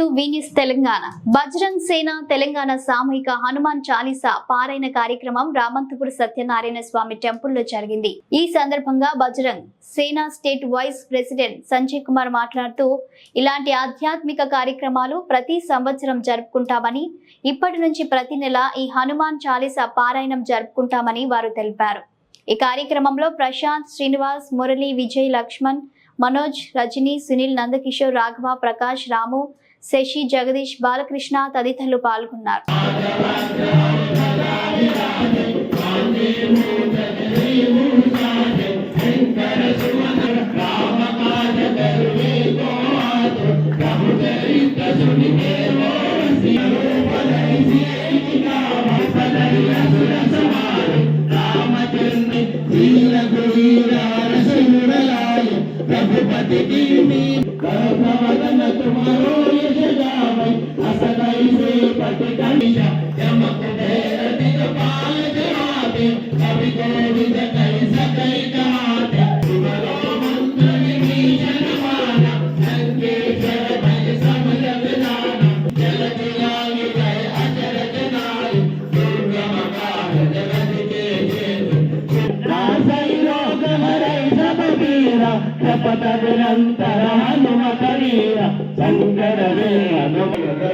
To Telangana. Bajrang Sena Telangana సామూహిక హనుమాన్ చాలీసా పారాయణ కార్యక్రమం రామంతపుర సత్యనారాయణ స్వామి టెంపుల్లో జరిగింది. ఈ సందర్భంగా Bajrang Sena state vice president Sanjay Kumar మాట్లాడుతూ ఇలాంటి ఆధ్యాత్మిక కార్యక్రమాలు ప్రతి సంవత్సరం జరుపుకుంటామని ఇప్పటి నుంచి ప్రతి నెల ఈ హనుమాన్ చాలీసా పారాయణం జరుపుకుంటామని వారు తెలిపారు. ఈ కార్యక్రమంలో ప్రశాంత్ శ్రీనివాస్ మురళి విజయ్ లక్ష్మణ్ మనోజ్ రజనీ సునీల్ నందకిషోర్ రాఘవ ప్రకాష్ రాము శశి జగదీష్ బాలకృష్ణ తదితరులు పాల్గొన్నారు. de mí, cada. சங்கரவே அனுமதி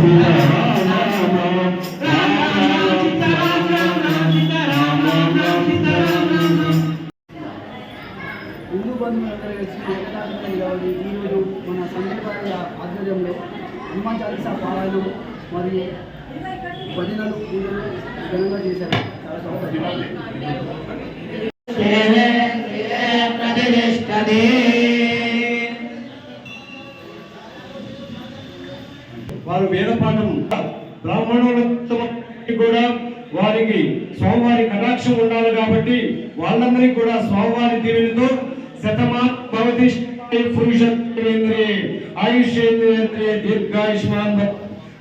హిందూ బంధువులందరూ కలిసి ఏకదాటిగా నిలబడి ఈరోజు మన సందీపాయ ఆధ్వర్యంలో హనుమాన్ చాలీసా పారాయణం మరియు భజనలు పూజలు ఘనంగా చేశారు చాలా సంతోషం బ్రాహ్మణులతో కూడా వారికి స్వామివారి కటాక్షం ఉండాలి కాబట్టి వాళ్ళందరికీ కూడా స్వామివారి దీవెనతో శతమాన్ భవతి పురుషేంద్రే ఆయుష్యేంద్రియ దీర్ఘాయుష్మాన్ భవ.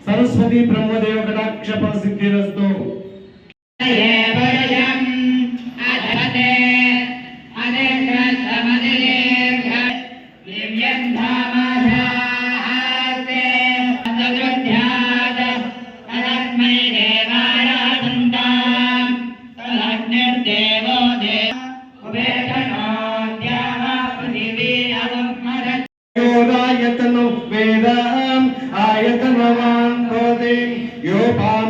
సరస్వతి బ్రహ్మదేవ కటాక్ష ప్రసిద్ధిరస్తు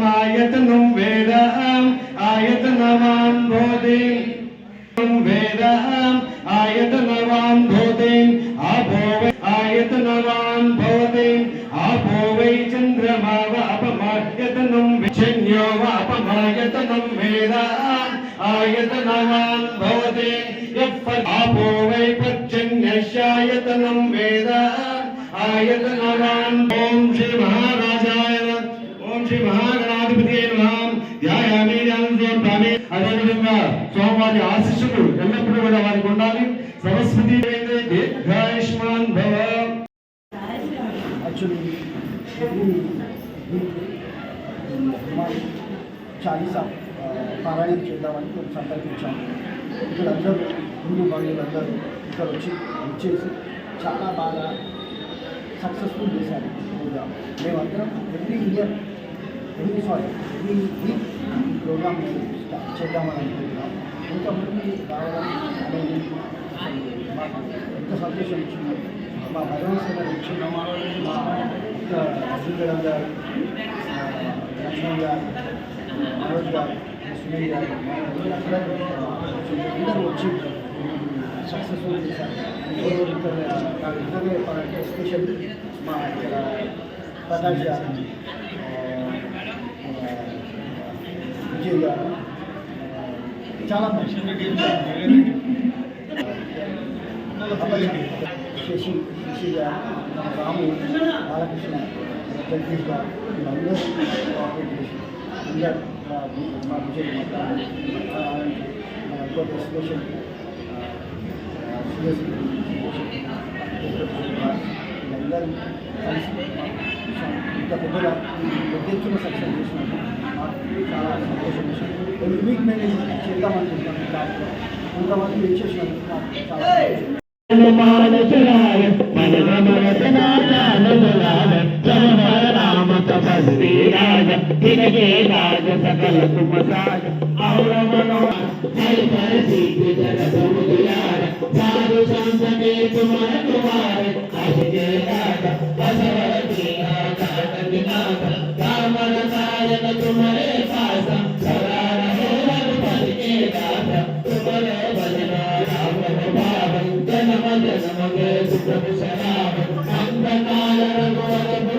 యోపామాయతనం వేదాం ఆయతనవాన్ భవతి వేదాం ఆయతనవాన్ భవతి ఆపో వై ఆయతనవాన్ భవతి ఆపో వై చంద్రమావ అపమాయతనం విచన్యో అపమాయతనం వేదాం ఆయతనవాన్ భవతి చాలీసా పారాయణం చేద్దామని కొంచెం సంకల్పించాము ఇక్కడ అందరూ హిందూ బంధువులందరూ ఇక్కడ వచ్చి వచ్చేసి చాలా బాగా సక్సెస్ఫుల్ చేశారు ప్రోగ్రామ్ మేమందరం every year every sorry every week ఈ ప్రోగ్రామ్ స్టార్ట్ చేద్దామని అనుకుంటున్నాం ఇంతమంది రావడం అనేది అసలు మాకు ఎంత సంతోషం ఇచ్చింది మా భగవంతుని ఇచ్చిన మా శ్రీగడం గారు ఆ, లక్ష్మణ్ గారు మనోజ్ గారు సునీల్ గారు అందరూ వచ్చి సక్సెస్ఫుల్ చేశారు నాకు ఇద్దరు స్పెషల్ మా ఇక్కడ ప్రకాష్ గారు విజయ్ గారు చాలా శశి శశి గారు రాము బాలకృష్ణ జగదీష్ గారు అందరూ under Marjorie Matan and for the special and then the popular ఉద్దేశం సెక్షన్ చేసినట్టు చాలా సంతోషం వేసాను వీక్ మేనేజ్మెంట్ చేద్దామని కొంతమంది ఇచ్చేసినారు చాలా సంతోషం तपस्वी राज तिनके राज सकल तुम साज और मनो हर पर सीत जगत मुदुलार साधु संत के तुम कुमार अश के राज बसवर के आकाश विनाश कामन कायन तुम्हारे पास सदा रहे रघुपत के दास तुम्हारे भजना राम भाव जन्म जन्म के सुख शराब अंत काल रघुवर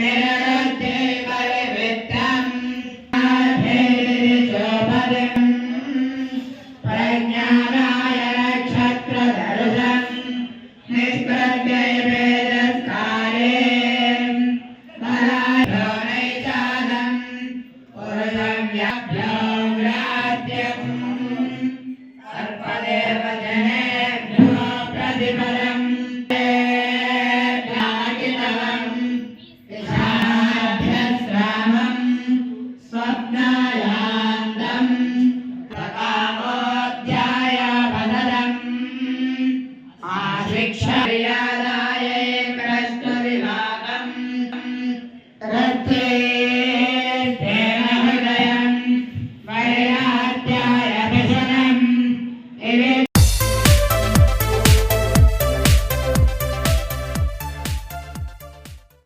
Amen. भिक्षा